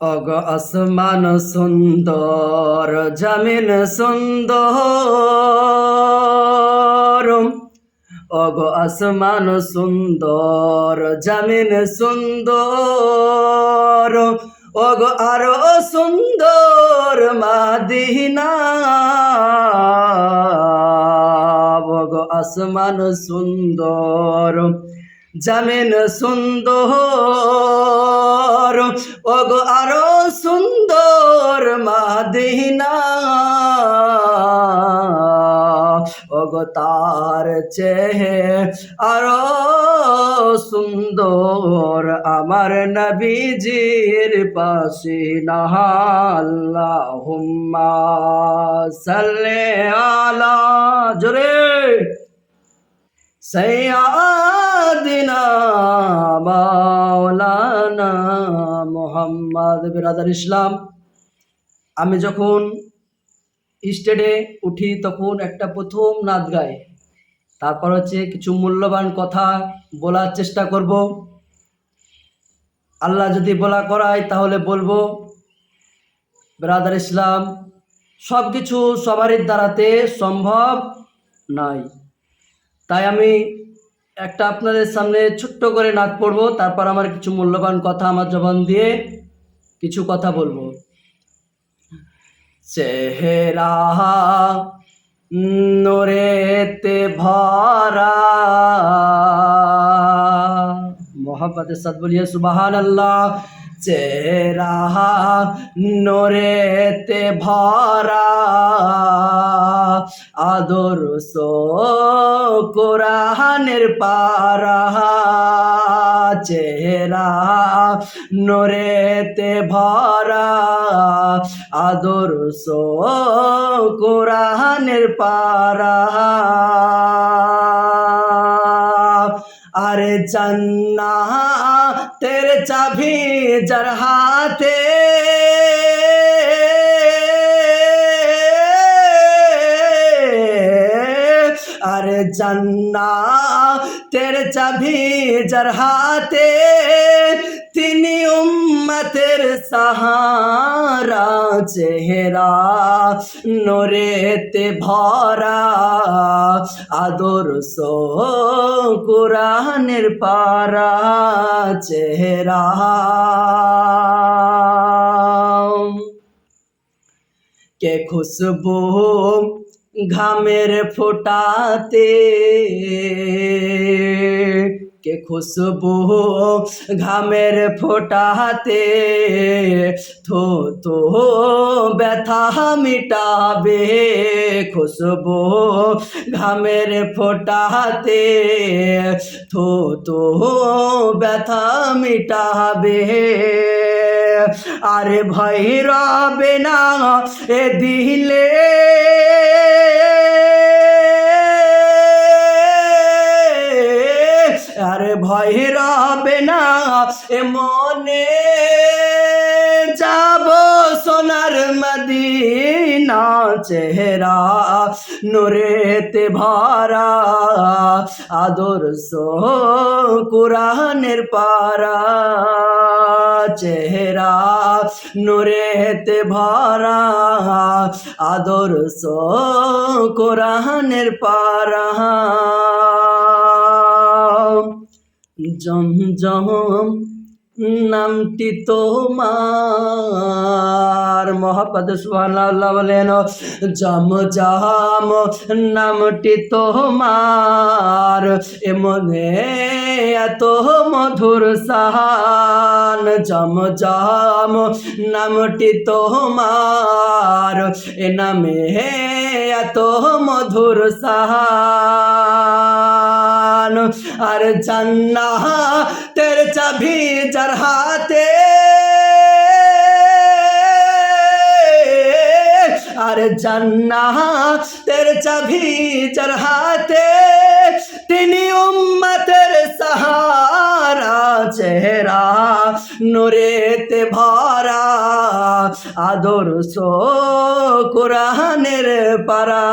অগ আসমান সুন্দর, জমিন সুন্দর। অগ আসমান সুন্দর, জমিন সুন্দর। অগ আরও সুন্দর মাদিনা। অগ আসমান সুন্দর। জমিন সুন্দর, ওগো আরও সুন্দর মাদিনা। ওগো তার চেহে আরও সুন্দর আমার নবীজির পাশে নাহাল্লাহুম্মা সাল্লি আলা, জোরে। মোহাম্মদ বিরাদার ইসলাম। আমি যখন স্টেডে উঠি তখন একটা প্রথম নাচ গাই। তারপর হচ্ছে কিছু মূল্যবান কথা বলার চেষ্টা করব। আল্লাহ যদি বলা করায় তাহলে বলব, ব্রাদার ইসলাম সব কিছু সবারই দ্বারাতে সম্ভব নয় তাই আমি একটা আপনাদের সামনে ছোট্ট করে নাচ পড়ব, তারপর আমার কিছু মূল্যবান কথা আমার জবান দিয়ে কিছু কথা বলব। চেহারা নোরেতে ভরা। মোহাম্মদ সাদ বলিয়ে সুবাহান আল্লাহ চেহারা নোরেতে ভরা। আদর্শ কোরআনের পারা চেহারা নোরেতে ভরা। আদর্শ কোরআনের পারা আরে জান্না তের চাবি যার হাতে জান্না তেরে চাবি যার হাতে তিনি উম্মতের সাহারা, চেহারা নোরেতে ভরা, আদর্শ কোরআনের পারা, চেহারা। কে খুশবু ঘামের ফোটাতে। কে খুশবু ঘামের ফোটাতে? থো তো ব্যথা মিটাবে। খুশবু ঘামের ফোটাতে। থো তো ব্যথা মিটাবে। আরে ভয় না, এ দিলে মনে যাব সোনার মদিনা চেহারা, নোরেতে ভরা আদর্শ কোরআনের পারা। চেহারা, নোরেতে ভরা আদর্শ কোরআনের পারা। জমজম নামটি তোমার। মহাপদ সুবহানাল্লাহ বলেন, জম জম নামটি তোমার এমনে এত মধুর সাহান জম জম নামটি তোমার, এ নামে এত মধুর সাহান আর জান্না তের চাবি যার হাতে। আর জান্না তের চাবি যার হাতে তিনি উম্মতের সাহারা, চেহারা নোরেতে ভরা, আদর্শ কোরআনের পারা।